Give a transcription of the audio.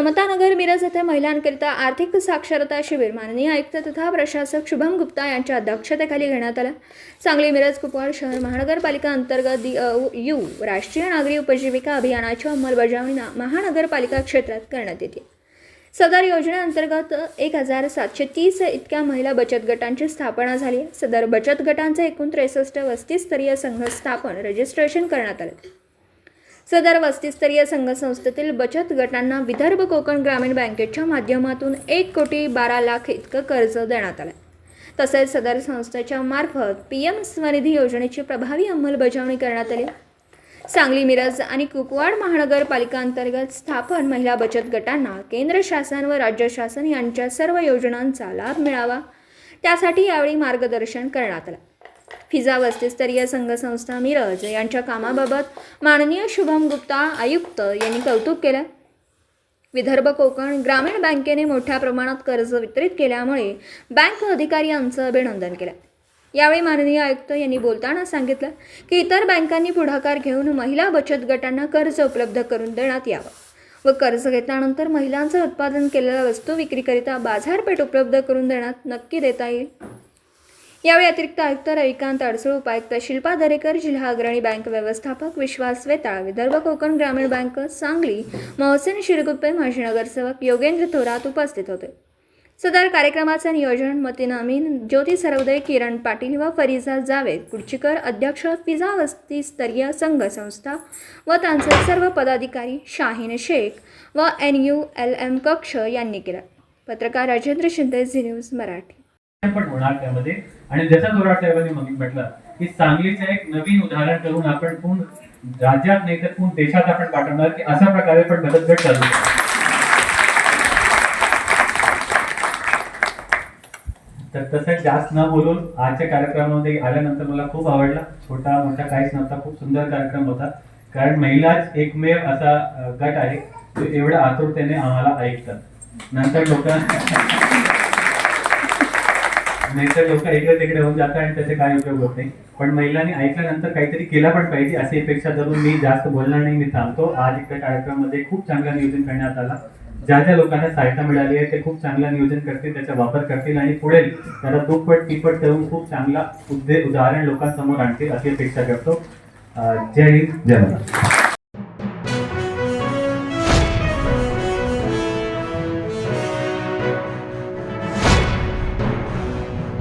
समतानगर मिरज येथे महिलांकरिता आर्थिक साक्षरता शिबिर माननीय आयुक्त तथा प्रशासक शुभम गुप्ता यांच्या अध्यक्षतेखाली घेण्यात आलं. सांगली मिरज कुपवाड शहर महानगरपालिका अंतर्गत यू राष्ट्रीय नागरी उपजीविका अभियानाची अंमलबजावणी महानगरपालिका क्षेत्रात करण्यात येते. सदर योजनेअंतर्गत एक हजार सातशे तीस इतक्या महिला बचत गटांची स्थापना झाली. आहे. सदर बचत गटांचे एकूण त्रेसष्ट वस्तीस्तरीय संघ स्थापन रजिस्ट्रेशन करण्यात आले. सदर वस्तीस्तरीय संघ संस्थेतील बचत गटांना विदर्भ कोकण ग्रामीण बँकेच्या माध्यमातून एक कोटी बारा लाख इतकं कर्ज देण्यात आलं तसेच सदर संस्थेच्या मार्फत पी एम स्वनिधी योजनेची प्रभावी अंमलबजावणी करण्यात आली. सांगली मिरज आणि कुपवाड महानगरपालिका अंतर्गत स्थापन महिला बचत गटांना केंद्र शासन व राज्य शासन यांच्या सर्व योजनांचा लाभ मिळावा. त्यासाठी यावेळी मार्गदर्शन करण्यात आलं. फिजा वस्तीस्तरीय संघ संस्था मिरज यांच्या कामाबाबत माननीय शुभम गुप्ता आयुक्त यांनी कौतुक केलं. विदर्भ कोकण ग्रामीण बँकेने मोठ्या प्रमाणात कर्ज वितरित केल्यामुळे बँक अधिकारी यांचं अभिनंदन केलं. यावेळी माननीय आयुक्त यांनी बोलताना सांगितलं की इतर बँकांनी पुढाकार घेऊन महिला बचत गटांना कर्ज उपलब्ध करून देण्यात यावं व कर्ज घेतल्यानंतर महिलांचं उत्पादन केलेल्या वस्तू विक्रीकरिता बाजारपेठ उपलब्ध करून देण्यात नक्की देता येईल. यावेळी अतिरिक्त आयुक्त रविकांत अडसूळ उपायुक्त शिल्पा दरेकर जिल्हा अग्रणी बँक व्यवस्थापक विश्वास वेताळ विदर्भ कोकण ग्रामीण बँक सांगली मोहसेन शिरगुप्पे माजी नगरसेवक योगेंद्र थोरात उपस्थित होते. सदर कार्यक्रमाचे नियोजन मतीन अमीन ज्योती सरवदे किरण पाटील व फरिजा जावेद कुडचीकर अध्यक्ष फिजा वस्तीस्तरीय संघ संस्था व त्यांचे सर्व पदाधिकारी शाहीन शेख व एन यू एल एम कक्ष यांनी केलं. पत्रकार राजेंद्र शिंदे झी न्यूज मराठी. पण होणार त्यामध्ये. आणि ज्याचा जोरात साहेबांनी मग म्हटलं की सांगलीचं एक नवीन उदाहरण करून आपण पूर्ण राज्यात नाही तर पूर्ण देशात आपण पाठवणार की अशा प्रकारे पण बचत गट चालू तर तसं जास्त न बोलून आजच्या कार्यक्रमामध्ये आल्यानंतर मला खूप आवडला. छोटा मोठा काहीच नव्हता खूप सुंदर कार्यक्रम होता. कारण महिलाच एकमेव असा गट आहे तो एवढ्या आतुरतेने आम्हाला ऐकतात. नंतर लोकांना नाहीतर लोक इकडे तिकडे होऊन जातात आणि त्याचे काय उपयोग होत नाही. पण महिलांनी ऐकल्यानंतर काहीतरी केलं पण पाहिजे अशी अपेक्षा धरून मी जास्त बोलणार नाही मी थांबतो. आज इकडे कार्यक्रमामध्ये खूप चांगलं नियोजन करण्यात आला. ज्या ज्या लोकांना सहायता मिळाली आहे ते खूप चांगलं नियोजन करतील त्याचा वापर करतील आणि पुढे त्याला दुप्पट तिप्पट करून खूप चांगला उद्दे उदाहरण लोकांसमोर आणतील अशी अपेक्षा करतो. जय हिंद. जय महाराष्ट्र